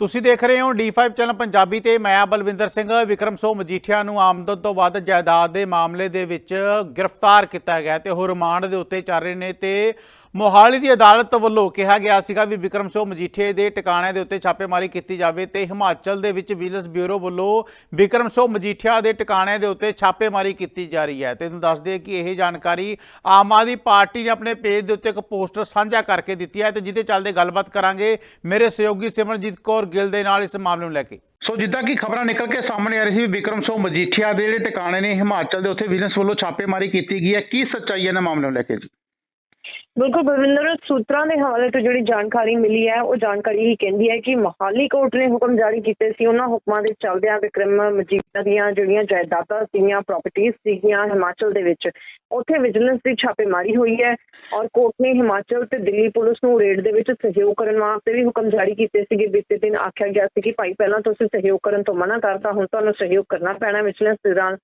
ਤੁਸੀਂ ਦੇਖ ਰਹੇ ਹੋ D5 ਚੈਨਲ ਪੰਜਾਬੀ ਤੇ ਮੈਂ ਬਲਵਿੰਦਰ ਸਿੰਘ। ਵਿਕਰਮ ਸੋ ਮਜੀਠੀਆ ਨੂੰ ਆਮਦਨ ਤੋਂ ਵੱਧ ਜਾਇਦਾਦ ਦੇ ਮਾਮਲੇ ਦੇ ਵਿੱਚ ਗ੍ਰਿਫਤਾਰ ਕੀਤਾ ਗਿਆ ਤੇ ਉਹ ਰਿਮਾਂਡ ਦੇ ਉੱਤੇ ਚੱਲ ਰਹੇ ਨੇ ਤੇ ਮੋਹਾਲੀ ਦੀ ਅਦਾਲਤ ਵੱਲੋਂ ਕਿਹਾ ਗਿਆ ਸੀਗਾ ਵੀ ਵਿਕਰਮ ਸੋ ਮਜੀਠੀਆ ਦੇ ਟਿਕਾਣੇ ਦੇ ਉੱਤੇ ਛਾਪੇਮਾਰੀ ਕੀਤੀ ਜਾਵੇ ਤੇ ਹਿਮਾਚਲ ਦੇ ਵਿੱਚ ਵਿਜੀਲੈਂਸ ਬਿਊਰੋ ਵੱਲੋਂ ਵਿਕਰਮ ਸੋ ਮਜੀਠੀਆ ਦੇ ਟਿਕਾਣੇ ਦੇ ਉੱਤੇ ਛਾਪੇਮਾਰੀ ਕੀਤੀ ਜਾ ਰਹੀ ਹੈ। ਤੇ ਤੁਹਾਨੂੰ ਦੱਸ ਦਈਏ ਕਿ ਇਹ ਜਾਣਕਾਰੀ ਆਮ ਆਦਮੀ ਪਾਰਟੀ ਨੇ ਆਪਣੇ ਪੇਜ ਦੇ ਉੱਤੇ ਇੱਕ ਪੋਸਟਰ ਸਾਂਝਾ ਕਰਕੇ ਦਿੱਤੀ ਹੈ ਤੇ ਜਿਹਦੇ ਚੱਲਦੇ ਗੱਲਬਾਤ ਕਰਾਂਗੇ। ਮੇਰੇ ਸਹਿਯੋਗੀ ਸਿਮਰਜੀਤ ਕੌਰ ਗਿੱਲ ਦੇ ਨਾਲ ਇਸ ਮਾਮਲੇ ਨੂੰ ਲੈ ਕੇ। ਸੋ ਜਿੱਦਾਂ ਕਿ ਖਬਰਾਂ ਨਿਕਲ ਕੇ ਸਾਹਮਣੇ ਆ ਰਹੀ ਸੀ ਵੀ ਵਿਕਰਮ ਸਿੰਘ ਮਜੀਠੀਆ ਦੇ ਜਿਹੜੇ ਟਿਕਾਣੇ ਨੇ ਹਿਮਾਚਲ ਦੇ ਉੱਥੇ ਵਿਜੀਲੈਂਸ ਵੱਲੋਂ ਛਾਪੇਮਾਰੀ ਕੀਤੀ ਗਈ ਹੈ। ਕੀ ਸੱਚਾਈ ਹੈ ਇਹਨਾਂ ਮਾਮਲੇ ਨੂੰ ਲੈ ਕੇ ਜੀ? ਬਿਲਕੁਲ, ਬਲਵਿੰਦਰ, ਸੂਤਰਾਂ ਦੇ ਹਵਾਲੇ ਤੋਂ ਜਿਹੜੀ ਜਾਣਕਾਰੀ ਮਿਲੀ ਹੈ, ਉਹ ਜਾਣਕਾਰੀ ਹੀ ਕਹਿੰਦੀ ਹੈ ਕਿ ਮਹਾਲੀ ਕੋਰਟ ਨੇ ਹੁਕਮ ਜਾਰੀ ਕੀਤੇ ਸੀ। ਉਹਨਾਂ ਹੁਕਮਾਂ ਦੇ ਚੱਲਦਿਆਂ ਵਿਕਰਮ ਮਜੀਠੀਆ ਦੀਆਂ ਜਿਹੜੀਆਂ ਜਾਇਦਾਦਾਂ ਸੀਗੀਆਂ ਪ੍ਰਾਪਰਟੀਆਂ ਸੀਗੀਆਂ ਹਿਮਾਚਲ ਦੇ ਵਿੱਚ, ਉੱਥੇ ਵਿਜੀਲੈਂਸ ਦੀ ਛਾਪੇਮਾਰੀ ਹੋਈ ਹੈ ਔਰ ਕੋਰਟ ਨੇ ਹਿਮਾਚਲ ਤੇ ਦਿੱਲੀ ਪੁਲਿਸ ਨੂੰ ਰੇਡ ਦੇ ਵਿੱਚ ਸਹਿਯੋਗ ਕਰਨ ਵਾਸਤੇ ਵੀ ਹੁਕਮ ਜਾਰੀ ਕੀਤੇ ਸੀਗੇ। ਬੀਤੇ ਦਿਨ ਆਖਿਆ ਗਿਆ ਸੀ ਕਿ ਭਾਈ, ਪਹਿਲਾਂ ਤੁਸੀਂ ਸਹਿਯੋਗ ਕਰਨ ਤੋਂ ਮਨਾ ਕਰਤਾ, ਹੁਣ ਤੁਹਾਨੂੰ ਸਹਿਯੋਗ ਕਰਨਾ ਪੈਣਾ ਵਿਜੀਲੈਂਸ ਦੇ ਦੌਰਾਨ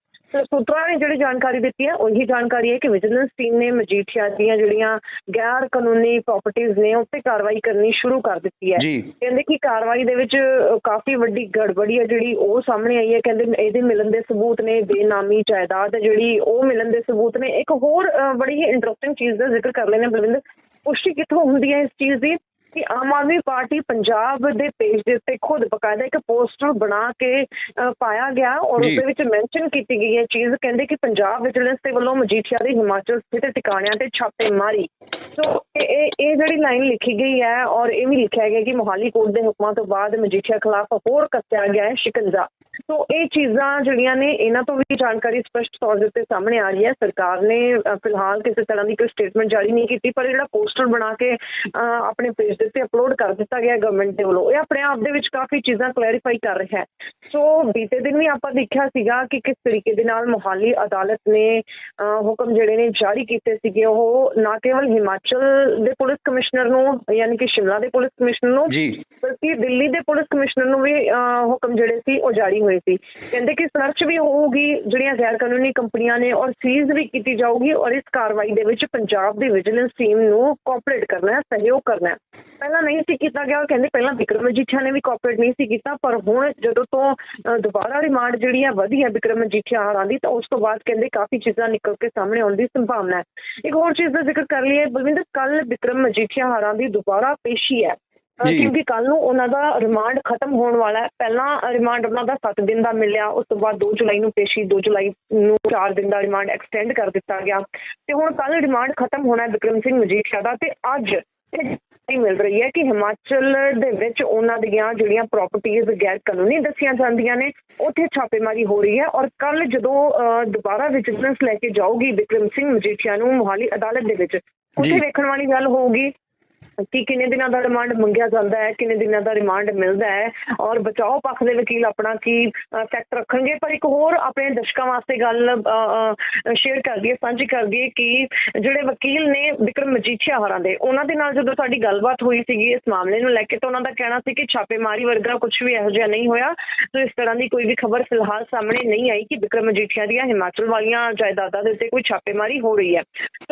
ਸੂਤਰਾਂ ਨੇ ਜਿਹੜੀ ਜਾਣਕਾਰੀ ਦਿੱਤੀ ਹੈ ਉਹੀ ਜਾਣਕਾਰੀ ਹੈ ਕਿ ਵਿਜੀਲੈਂਸ ਟੀਮ ਨੇ ਮਜੀਠੀਆ ਦੀਆਂ ਜਿਹੜੀਆਂ ਗੈਰ ਕਾਨੂੰਨੀ ਪ੍ਰਾਪਰਟੀਆਂ ਨੇ ਉੱਤੇ ਕਾਰਵਾਈ ਕਰਨੀ ਸ਼ੁਰੂ ਕਰ ਦਿੱਤੀ ਹੈ। ਕਹਿੰਦੇ ਕਿ ਕਾਰਵਾਈ ਦੇ ਵਿੱਚ ਕਾਫੀ ਵੱਡੀ ਗੜਬੜੀ ਹੈ ਜਿਹੜੀ ਉਹ ਸਾਹਮਣੇ ਆਈ ਹੈ। ਕਹਿੰਦੇ ਇਹਦੇ ਮਿਲਣ ਦੇ ਸਬੂਤ ਨੇ ਬੇਨਾਮੀ ਜਾਇਦਾਦ ਹੈ ਜਿਹੜੀ ਉਹ ਮਿਲਣ ਦੇ ਸਬੂਤ ਨੇ। ਇੱਕ ਹੋਰ ਬੜੀ ਹੀ ਇੰਟਰਸਟਿੰਗ ਚੀਜ਼ ਦਾ ਜ਼ਿਕਰ ਕਰ ਲੈਣੇ ਬਲਵਿੰਦਰ। ਪੁਸ਼ਟੀ ਕਿੱਥੋਂ ਹੁੰਦੀ ਹੈ ਇਸ ਚੀਜ਼ ਦੀ? ਕਿ ਆਮ ਆਦਮੀ ਪਾਰਟੀ ਪੰਜਾਬ ਦੇ ਪੇਜ ਦੇ ਉੱਤੇ ਖੁਦ ਬਕਾਇਦਾ ਇੱਕ ਪੋਸਟਰ ਬਣਾ ਕੇ ਪਾਇਆ ਗਿਆ ਔਰ। ਉਸ ਦੇ ਵਿੱਚ ਮੈਂਸ਼ਨ ਕੀਤੀ ਗਈ ਹੈ ਚੀਜ਼ ਕਹਿੰਦੇ ਕਿ ਪੰਜਾਬ ਵਿਜੀਲੈਂਸ ਦੇ ਵੱਲੋਂ ਮਜੀਠੀਆ ਦੇ ਹਿਮਾਚਲ ਸਥਿਤ ਟਿਕਾਣਿਆਂ ਤੇ ਛਾਪੇਮਾਰੀ ਸੋ ਇਹ ਇਹ ਇਹ ਜਿਹੜੀ ਲਾਈਨ ਲਿਖੀ ਗਈ ਹੈ ਔਰ ਇਹ ਵੀ ਲਿਖਿਆ ਗਿਆ ਕਿ ਮੋਹਾਲੀ ਕੋਰਟ ਦੇ ਹੁਕਮਾਂ ਤੋਂ ਬਾਅਦ ਮਜੀਠੀਆ ਖਿਲਾਫ ਹੋਰ ਕੱਸਿਆ ਗਿਆ ਹੈ ਸ਼ਿਕੰਜਾ ਸੋ ਇਹ ਚੀਜ਼ਾਂ ਜਿਹੜੀਆਂ ਨੇ ਇਹਨਾਂ ਤੋਂ ਵੀ ਜਾਣਕਾਰੀ ਸਪਸ਼ਟ ਤੌਰ ਉੱਤੇ ਸਾਹਮਣੇ ਆ ਰਹੀ ਹੈ। ਸਰਕਾਰ ਨੇ ਫਿਲਹਾਲ ਕਿਸੇ ਤਰ੍ਹਾਂ ਦੀ ਕੋਈ ਸਟੇਟਮੈਂਟ ਜਾਰੀ ਨਹੀਂ ਕੀਤੀ ਪਰ ਜਿਹੜਾ ਪੋਸਟਰ ਬਣਾ ਕੇ ਆਪਣੇ ਪੇਜ ਦੇ ਉੱਤੇ ਅਪਲੋਡ ਕਰ ਦਿੱਤਾ ਗਿਆ ਗਵਰਨਮੈਂਟ ਦੇ ਵੱਲੋਂ ਇਹ ਆਪਣੇ ਆਪ ਦੇ ਵਿੱਚ ਕਾਫੀ ਚੀਜ਼ਾਂ ਕਲੈਰੀਫਾਈ ਕਰ ਰਿਹਾ ਹੈ। ਸੋ ਬੀਤੇ ਦਿਨ ਵੀ ਆਪਾਂ ਦੇਖਿਆ ਸੀਗਾ ਕਿ ਕਿਸ ਤਰੀਕੇ ਦੇ ਨਾਲ ਮੋਹਾਲੀ ਅਦਾਲਤ ਨੇ ਹੁਕਮ ਜਿਹੜੇ ਨੇ ਜਾਰੀ ਕੀਤੇ ਸੀਗੇ ਉਹ ਨਾ ਕੇਵਲ ਹਿਮਾਚਲ ਦੇ ਪੁਲਿਸ ਕਮਿਸ਼ਨਰ ਨੂੰ ਯਾਨੀ ਕਿ ਸ਼ਿਮਲਾ ਦੇ ਪੁਲਿਸ ਕਮਿਸ਼ਨਰ ਨੂੰ ਜੀ। ਬਲਕਿ ਦਿੱਲੀ ਦੇ ਪੁਲਿਸ ਕਮਿਸ਼ਨਰ ਨੂੰ ਵੀ ਹੁਕਮ ਜਿਹੜੇ ਸੀ ਉਹ ਜਾਰੀ ਹੋਏ ਸੀ। ਕਹਿੰਦੇ ਕਿ ਸਰਚ ਵੀ ਹੋਊਗੀ, ਜਿਹੜੀਆਂ ਗੈਰ ਕਾਨੂੰਨੀ ਕੰਪਨੀਆਂ ਨੇ, ਔਰ ਸੀਜ਼ ਵੀ ਕੀਤੀ ਜਾਊਗੀ, ਔਰ ਇਸ ਕਾਰਵਾਈ ਦੇ ਵਿੱਚ ਪੰਜਾਬ ਦੀ ਵਿਜੀਲੈਂਸ ਟੀਮ ਨੂੰ ਕੋਆਪਰੇਟ ਕਰਨਾ ਹੈ, ਸਹਿਯੋਗ ਕਰਨਾ ਹੈ। ਪਹਿਲਾਂ ਨਹੀਂ ਸੀ ਕੀਤਾ ਗਿਆ ਉਹ ਕਹਿੰਦੇ ਪਹਿਲਾਂ ਵਿਕਰਮ ਨੇ ਵੀ ਕੋਆਪਰੇਟ ਨਹੀਂ ਸੀ ਕੀਤਾ, ਪਰ ਹੁਣ ਜਦੋਂ ਤੋਂ ਦੁਬਾਰਾ ਰਿਮਾਂਡ ਜਿਹੜੀ ਹੈ ਵਧੀ ਹੈ ਵਿਕਰਮ ਮਜੀਠੀਆ ਹਾਰਾਂ ਦੀ, ਤਾਂ ਉਸ ਤੋਂ ਬਾਅਦ ਕਹਿੰਦੇ ਕਾਫੀ ਚੀਜ਼ਾਂ ਨਿਕਲ ਕੇ ਸਾਹਮਣੇ ਆਉਣ ਦੀ ਸੰਭਾਵਨਾ ਹੈ। ਇੱਕ ਹੋਰ ਚੀਜ਼ ਦਾ ਜ਼ਿਕਰ ਕਰ ਲਈਏ, ਬਲਵਿੰਦਰ ਕੱਲ ਵਿਕਰਮ ਮਜੀਠੀਆ ਹਾਰਾਂ ਦੀ ਦੁਬਾਰਾ ਪੇਸ਼ੀ ਹੈ। ਕਿਉਂਕਿ ਕੱਲ ਨੂੰ ਉਹਨਾਂ ਦਾ ਰਿਮਾਂਡ ਖਤਮ ਹੋਣ ਵਾਲਾ ਹੈ। ਪਹਿਲਾਂ ਰਿਮਾਂਡ ਉਹਨਾਂ ਦਾ 7 ਦਿਨ ਦਾ ਮਿਲਿਆ ਉਸ ਤੋਂ ਬਾਅਦ 2 ਜੁਲਾਈ ਨੂੰ ਪੇਸ਼ੀ 2 ਜੁਲਾਈ ਨੂੰ 4 ਦਿਨ ਦਾ ਰਿਮਾਂਡ ਐਕਸਟੈਂਡ ਕਰ ਦਿੱਤਾ ਗਿਆ। ਤੇ ਹੁਣ ਕੱਲ ਰਿਮਾਂਡ ਖਤਮ ਹੋਣਾ ਹੈ ਵਿਕਰਮ ਸਿੰਘ ਮਜੀਠੀਆ ਦਾ ਤੇ ਅੱਜ ਇਹ ਮਿਲ ਰਹੀ ਹੈ ਕਿ ਹਿਮਾਚਲ ਦੇ ਵਿੱਚ ਉਹਨਾਂ ਦੀਆਂ ਜਿਹੜੀਆਂ ਪ੍ਰਾਪਰਟੀਆਂ ਗੈਰ ਕਾਨੂੰਨੀ ਦੱਸੀਆਂ ਜਾਂਦੀਆਂ ਨੇ ਉੱਥੇ ਛਾਪੇਮਾਰੀ ਹੋ ਰਹੀ ਹੈ ਔਰ ਕੱਲ ਜਦੋਂ ਦੁਬਾਰਾ ਵਿਜੀਲੈਂਸ ਲੈ ਕੇ ਜਾਊਗੀ ਵਿਕਰਮ ਸਿੰਘ ਮਜੀਠੀਆ ਨੂੰ ਮੋਹਾਲੀ ਅਦਾਲਤ ਦੇ ਵਿੱਚ ਉੱਥੇ। ਵੇਖਣ ਵਾਲੀ ਗੱਲ ਹੋਊਗੀ। ਕਿ ਕਿੰਨੇ ਦਿਨਾਂ ਦਾ ਰਿਮਾਂਡ ਮੰਗਿਆ ਜਾਂਦਾ ਹੈ, ਕਿੰਨੇ ਦਿਨਾਂ ਦਾ ਰਿਮਾਂਡ ਮਿਲਦਾ ਹੈ ਔਰ ਬਚਾਓ ਪੱਖ ਦੇ ਵਕੀਲ ਆਪਣਾ ਕੀ ਫੈਕਟ ਰੱਖਣਗੇ? ਪਰ ਇੱਕ ਹੋਰ ਆਪਣੇ ਦਰਸ਼ਕਾਂ ਵਾਸਤੇ ਗੱਲ ਸ਼ੇਅਰ ਕਰ ਦਈਏ, ਸਾਂਝੀ ਕਰਦੀ ਦਈਏ ਕਿ ਜਿਹੜੇ ਵਕੀਲ ਨੇ ਵਿਕਰਮ ਮਜੀਠੀਆ ਹੋਰਾਂ ਦੇ, ਉਹਨਾਂ ਦੇ ਨਾਲ ਜਦੋਂ ਸਾਡੀ ਗੱਲਬਾਤ ਹੋਈ ਸੀਗੀ ਇਸ ਮਾਮਲੇ ਨੂੰ ਲੈ ਕੇ, ਤਾਂ ਉਹਨਾਂ ਦਾ ਕਹਿਣਾ ਸੀ ਕਿ ਛਾਪੇਮਾਰੀ ਵਰਗਾ ਕੁਝ ਵੀ ਇਹੋ ਜਿਹਾ ਨਹੀਂ ਹੋਇਆ। ਸੋ ਇਸ ਤਰ੍ਹਾਂ ਦੀ ਕੋਈ ਵੀ ਖਬਰ ਫਿਲਹਾਲ ਸਾਹਮਣੇ ਨਹੀਂ ਆਈ ਕਿ ਵਿਕਰਮ ਮਜੀਠੀਆ ਦੀਆਂ ਹਿਮਾਚਲ ਵਾਲੀਆਂ ਜਾਇਦਾਦਾਂ ਦੇ ਉੱਤੇ ਕੋਈ ਛਾਪੇਮਾਰੀ ਹੋ ਰਹੀ ਹੈ।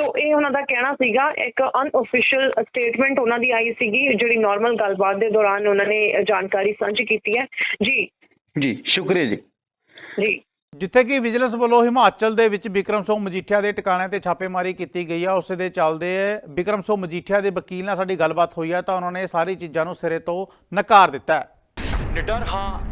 ਸੋ ਇਹ ਉਹਨਾਂ ਦਾ ਕਹਿਣਾ ਸੀਗਾ ਇੱਕ ਅਨਅਫੀਸ਼ੀਅਲ ਸਟੇਟਮੈਂਟ ਉਹਨਾਂ ਦੀ ਆਈ ਸੀਗੀ ਜਿਹੜੀ ਨਾਰਮਲ ਗੱਲਬਾਤ ਦੇ ਦੌਰਾਨ ਉਹਨਾਂ ਨੇ ਜਾਣਕਾਰੀ ਸਾਂਝੀ ਕੀਤੀ ਹੈ। ਜੀ। ਜੀ ਸ਼ੁਕਰੀਆ ਜੀ। ਜੀ। ਜਿੱਥੇ ਕਿ ਵਿਜੀਲੈਂਸ ਵੱਲੋਂ ਹਿਮਾਚਲ ਦੇ ਵਿੱਚ ਵਿਕਰਮ ਸਿੰਘ ਮਜੀਠੀਆ ਦੇ ਟਿਕਾਣੇ ਤੇ ਛਾਪੇਮਾਰੀ ਕੀਤੀ ਗਈ ਆ ਉਸੇ ਦੇ ਚੱਲਦੇ ਵਿਕਰਮ ਸਿੰਘ ਮਜੀਠੀਆ ਦੇ ਵਕੀਲ ਨਾਲ ਸਾਡੀ ਗੱਲਬਾਤ ਹੋਈ ਆ ਤਾਂ ਉਹਨਾਂ ਨੇ ਸਾਰੀ ਚੀਜ਼ਾਂ ਨੂੰ ਸਿਰੇ ਤੋਂ ਨਕਾਰ ਦਿੱਤਾ ਹੈ। ਨਿਡਰ ਹਾਂ